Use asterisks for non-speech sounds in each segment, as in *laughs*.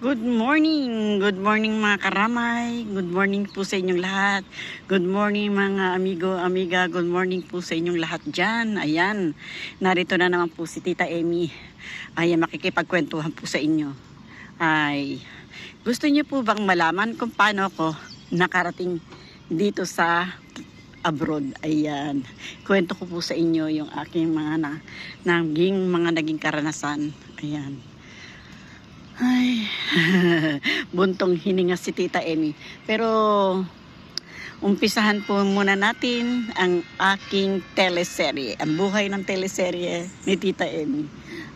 Good morning! Good morning mga karamay. Good morning po sa inyong lahat. Good morning mga amigo, amiga. Good morning po sa inyong lahat dyan. Ayan, narito na naman po si Tita Amy. Ayan, makikipagkwentuhan po sa inyo. Ay, gusto niyo po bang malaman kung paano ako nakarating dito sa abroad? Ayan, kwento ko po sa inyo yung aking mga na, naging, mga naging karanasan. Ayan. Ay, *laughs* buntong hininga si Tita Emmy. Pero, umpisahan po muna natin ang aking teleserye. Ang buhay ng teleserye ni Tita Emmy.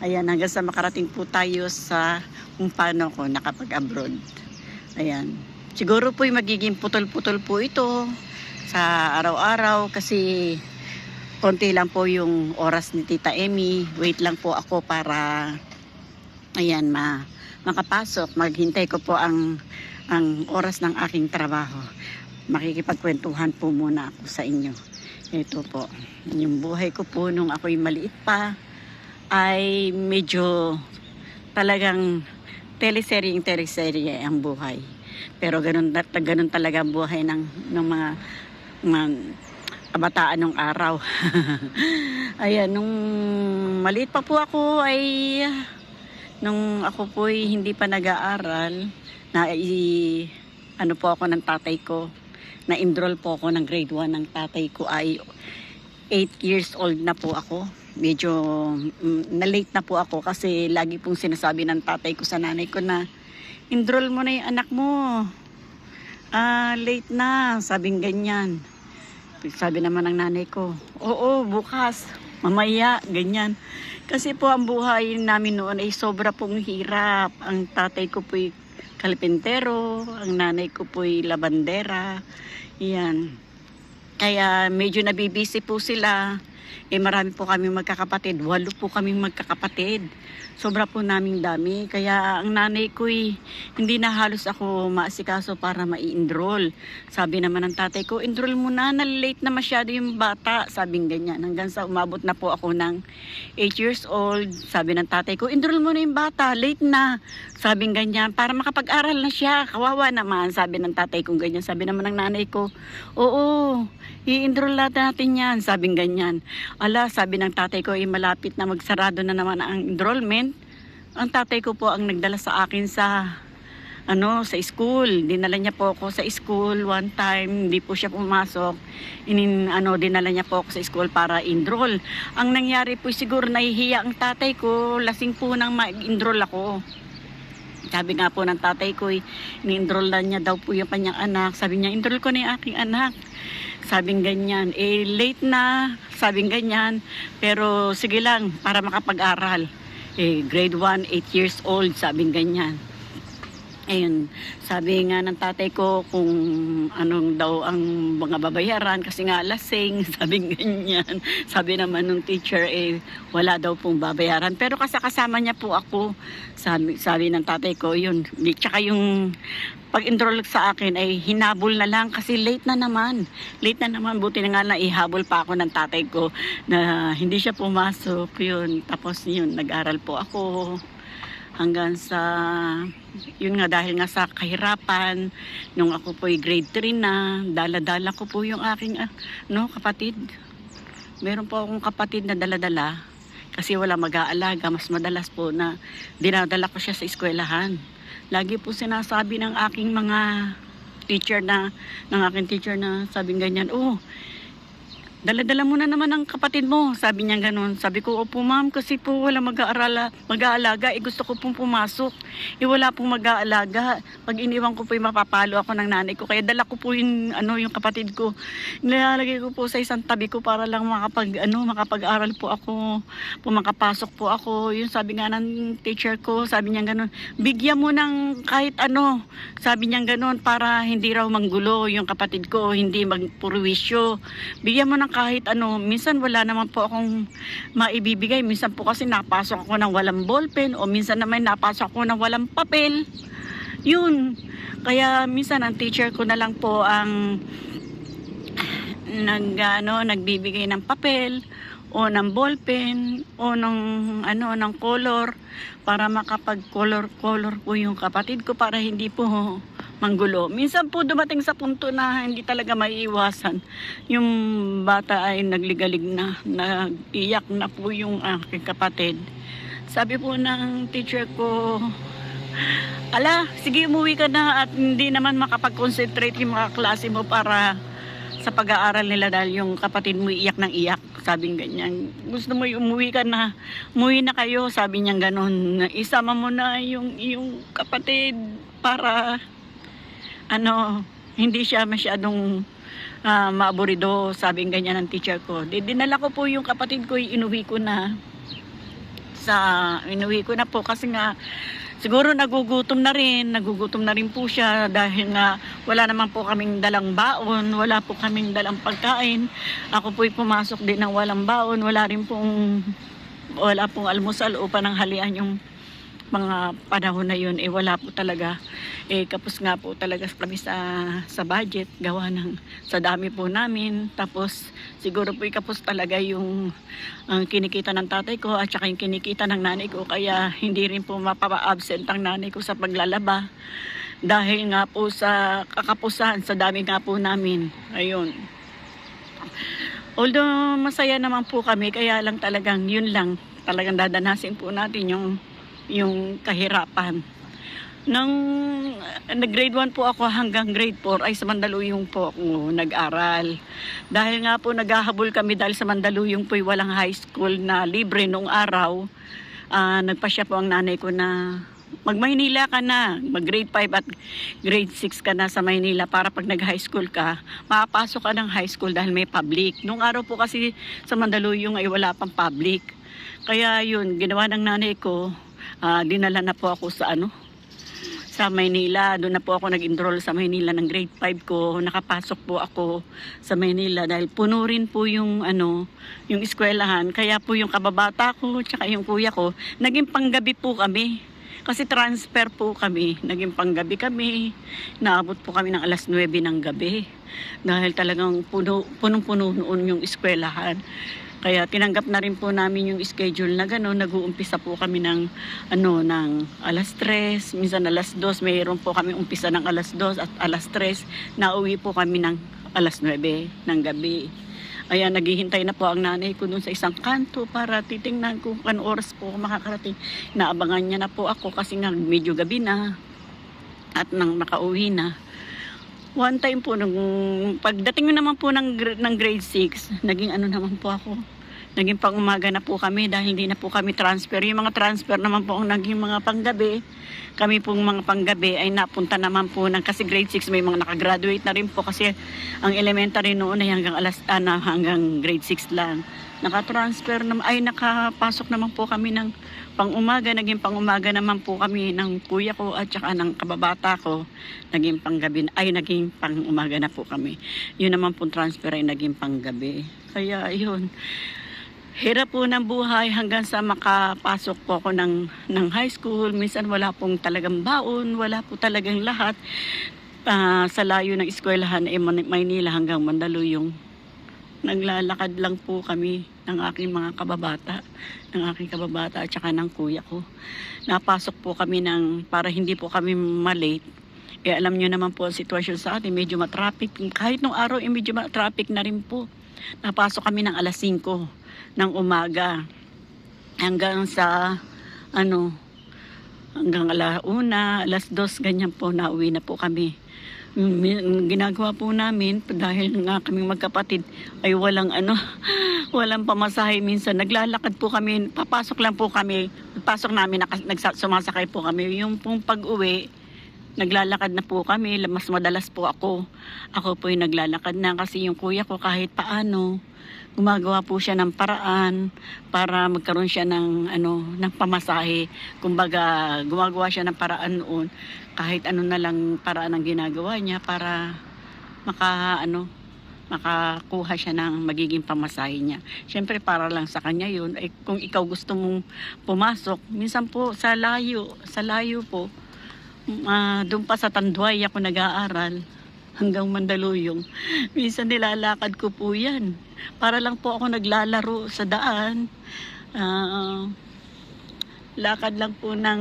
Ayan, hanggang sa makarating po tayo sa kung paano ko nakapag-abroad. Ayan. Siguro po magiging putol-putol po ito sa araw-araw kasi konti lang po yung oras ni Tita Emmy. Wait lang po ako para ayan ma makapasok, maghintay ko po ang ang oras ng aking trabaho. Makikipagkwentuhan po muna ako sa inyo. Ito po, yung buhay ko po nung ako'y maliit pa ay medyo talagang teleseryeng teleserye ang buhay. Pero ganun, ganun talaga ang buhay ng, ng mga, mga kabataan nung araw. *laughs* Ayan, nung maliit pa po ako ay nung ako po hindi pa nag-aaral, na i, ano po ako ng tatay ko, na enroll po ako ng grade 1 ng tatay ko ay 8 years old na po ako. Medyo mm, na-late na po ako kasi lagi pong sinasabi ng tatay ko sa nanay ko na enroll mo na yung anak mo. Ah, late na, sabing ganyan. Sabi naman ng nanay ko, oo, bukas, mamaya, ganyan. Kasi po ang buhay namin noon ay sobra pong hirap. Ang tatay ko po'y kalpentero, ang nanay ko po'y labandera. Yan. Kaya medyo nabibisi po sila. Eh marami po kami magkakapatid. Walo po kami magkakapatid. Sobra po naming dami. Kaya ang nanay ko'y hindi na halos ako maasikaso para ma-enroll. Sabi naman ng tatay ko, enroll mo na, na-late na masyado yung bata. Sabing ganyan. Hanggang sa umabot na po ako ng 8 years old. Sabi ng tatay ko, enroll mo na yung bata, late na. Sabing ganyan, para makapag-aral na siya. Kawawa naman, sabi ng tatay ko ganyan. Sabi naman ng nanay ko, oo, i-enroll natin yan. Sabing ganyan. Ala, sabi ng tatay ko, eh, malapit na magsarado na naman ang enrollment. Ang tatay ko po ang nagdala sa akin sa ano sa school. Dinala niya po ako sa school one time, hindi po siya pumasok. Inin ano dinala niya po ako sa school para enroll. Ang nangyari po siguro nahihiya ang tatay ko, lasing po nang mag-enroll ako. Sabi nga po ng tatay ko, ni-enroll na niya daw po yung kanyang anak. Sabi niya, enroll ko na yung aking anak. Sabing ganyan. Eh, late na. Sabing ganyan. Pero sige lang, para makapag-aral. Eh, grade 1, 8 years old. Sabing ganyan. Ayun, sabi nga ng tatay ko kung anong daw ang mga babayaran kasi nga lasing, *laughs* sabi ganyan. Sabi naman ng teacher eh wala daw pong babayaran. Pero kasi kasama niya po ako, sabi, sabi ng tatay ko yun. Tsaka yung pag-enroll sa akin ay hinabol na lang kasi late na naman. Late na naman, buti na nga na ihabol pa ako ng tatay ko na hindi siya pumasok yun. Tapos yun, nag-aral po ako hanggang sa yun nga dahil nga sa kahirapan nung ako po grade 3 na dala-dala ko po yung aking ah, no kapatid. Meron po akong kapatid na dala-dala kasi wala mag-aalaga. Mas madalas po na dinadala ko siya sa eskwelahan. Lagi po sinasabi ng aking mga teacher na ng aking teacher na sabing ganyan oh Dala-dala mo na naman ang kapatid mo. Sabi niya ganun. Sabi ko, opo ma'am, kasi po wala mag-aarala, mag-aalaga. Eh gusto ko pong pumasok. Eh wala pong mag-aalaga. Pag iniwan ko po yung mapapalo ako ng nanay ko. Kaya dala ko po yung, ano, yung kapatid ko. Nilalagay ko po sa isang tabi ko para lang makapag, ano, makapag-aral po ako. Pumakapasok po ako. Yun sabi nga ng teacher ko, sabi niya ganun. Bigyan mo ng kahit ano. Sabi niya ganun para hindi raw manggulo yung kapatid ko. Hindi magpurwisyo. Bigyan mo ng kahit ano, minsan wala naman po akong maibibigay. Minsan po kasi napasok ako ng walang ballpen o minsan naman napasok ako ng walang papel. Yun. Kaya minsan ang teacher ko na lang po ang nag, ano, nagbibigay ng papel o ng ballpen o ng ano ng color para makapag-color-color po yung kapatid ko para hindi po manggulo. Minsan po dumating sa punto na hindi talaga maiiwasan. Yung bata ay nagligalig na, nag-iyak na po yung aking kapatid. Sabi po ng teacher ko, ala, sige umuwi ka na at hindi naman makapag-concentrate yung mga klase mo para sa pag-aaral nila dahil yung kapatid mo iyak ng iyak. Sabi ganyan. Gusto mo umuwi ka na, umuwi na kayo. Sabi niya ganon. Isama mo na yung, yung kapatid para ano, hindi siya masyadong uh, maaburido. Sabi ganyan ng teacher ko. Di, dinala ko po yung kapatid ko, inuwi ko na sa inuwi ko na po kasi nga siguro nagugutom na rin, nagugutom na rin po siya dahil nga wala naman po kaming dalang baon, wala po kaming dalang pagkain. Ako po'y pumasok din ng walang baon, wala rin pong wala pong almusal upang ng halian yung mga panahon na yun eh wala po talaga. Eh kapos nga po talaga kami sa sa budget gawa ng sa dami po namin. Tapos siguro po kapos talaga yung ang kinikita ng tatay ko at saka yung kinikita ng nanay ko. Kaya hindi rin po mapapa-absent ang nanay ko sa paglalaba. Dahil nga po sa kakapusan sa dami nga po namin. Ayun. Although masaya naman po kami kaya lang talagang yun lang. Talagang dadanasin po natin yung yung kahirapan. Nang nag-grade 1 po ako hanggang grade 4 ay sa Mandaluyong po ako nag-aral. Dahil nga po naghahabol kami dahil sa Mandaluyong po walang high school na libre nung araw. Uh, nagpasya po ang nanay ko na mag-Maynila ka na, mag-grade 5 at grade 6 ka na sa Maynila para pag nag-high school ka, makapasok ka ng high school dahil may public. Nung araw po kasi sa Mandaluyong ay wala pang public. Kaya yun, ginawa ng nanay ko, uh, dinala na po ako sa ano sa Maynila. Doon na po ako nag-enroll sa Maynila ng grade 5 ko. Nakapasok po ako sa Maynila dahil puno rin po yung ano, yung eskwelahan. Kaya po yung kababata ko tsaka yung kuya ko, naging panggabi po kami. Kasi transfer po kami, naging panggabi kami. Naabot po kami ng alas 9 ng gabi. Dahil talagang puno, punong-puno noon yung eskwelahan. Kaya tinanggap na rin po namin yung schedule na gano'n. Nag-uumpisa po kami ng, ano, ng alas 3, minsan alas 2. Mayroon po kami umpisa ng alas 2 at alas 3. Nauwi po kami ng alas 9 ng gabi. Ayan, naghihintay na po ang nanay ko dun sa isang kanto para titingnan kung ano oras po ako makakarating. Naabangan niya na po ako kasi nga medyo gabi na at nang nakauwi na. One time po, nung pagdating naman po ng, ng grade 6, naging ano naman po ako, naging pang umaga na po kami dahil hindi na po kami transfer. Yung mga transfer naman po ang naging mga panggabi. Kami pong mga panggabi ay napunta naman po ng kasi grade 6 may mga nakagraduate na rin po kasi ang elementary noon ay hanggang alas ana hanggang grade 6 lang. Naka-transfer naman ay nakapasok naman po kami ng pang-umaga, naging pang-umaga naman po kami ng kuya ko at saka ng kababata ko. Naging panggabi ay naging pang-umaga na po kami. Yun naman po transfer ay naging panggabi. Kaya yun hirap po ng buhay hanggang sa makapasok po ako ng, ng high school. Minsan wala pong talagang baon, wala po talagang lahat. Uh, sa layo ng eskwelahan ay eh, Maynila hanggang Mandaluyong. Naglalakad lang po kami ng aking mga kababata, ng aking kababata at saka ng kuya ko. Napasok po kami ng, para hindi po kami malate, eh alam nyo naman po ang sitwasyon sa atin, medyo matraffic. Kahit nung araw, eh, medyo matraffic na rin po. Napasok kami ng alas 5 ng umaga hanggang sa ano hanggang alauna, alas dos, ganyan po, nauwi na po kami. Ginagawa po namin, dahil nga kaming magkapatid, ay walang ano, *laughs* walang pamasahe minsan. Naglalakad po kami, papasok lang po kami, pasok namin, sumasakay po kami. Yung pong pag-uwi, naglalakad na po kami, mas madalas po ako. Ako po yung naglalakad na kasi yung kuya ko kahit paano, gumagawa po siya ng paraan para magkaroon siya ng ano ng pamasahe. Kumbaga, gumagawa siya ng paraan noon kahit ano na lang paraan ang ginagawa niya para maka ano makakuha siya ng magiging pamasahe niya. Siyempre para lang sa kanya yun. Ay, kung ikaw gusto mong pumasok, minsan po sa layo, sa layo po, uh, doon pa sa Tanduay ako nag-aaral. hanggang Mandaluyong. *laughs* Minsan nilalakad ko po yan. Para lang po ako naglalaro sa daan. Ah, lakad lang po ng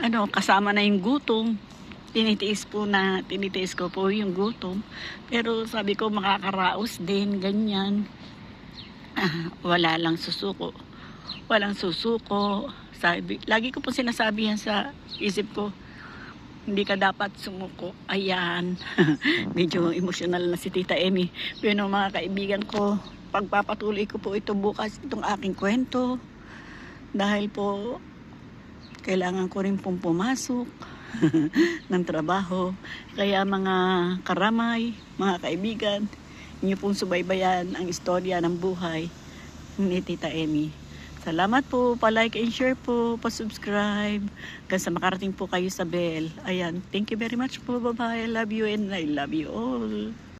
ano, kasama na yung gutom. Tinitiis po na, tinitiis ko po yung gutom. Pero sabi ko makakaraos din, ganyan. Ah, wala lang susuko. Walang susuko. Sabi, lagi ko po sinasabi yan sa isip ko. Hindi ka dapat sumuko. Ayan. *laughs* Medyo emotional na si Tita Emmy. Pero mga kaibigan ko, pagpapatuloy ko po ito bukas, itong aking kwento. Dahil po, kailangan ko rin pong pumasok *laughs* ng trabaho. Kaya mga karamay, mga kaibigan, inyo pong subaybayan ang istorya ng buhay ni Tita Emmy. Salamat po, pa-like and share po, pa-subscribe. Hanggang sa makarating po kayo sa bell. Ayan, thank you very much po. Bye-bye. I love you and I love you all.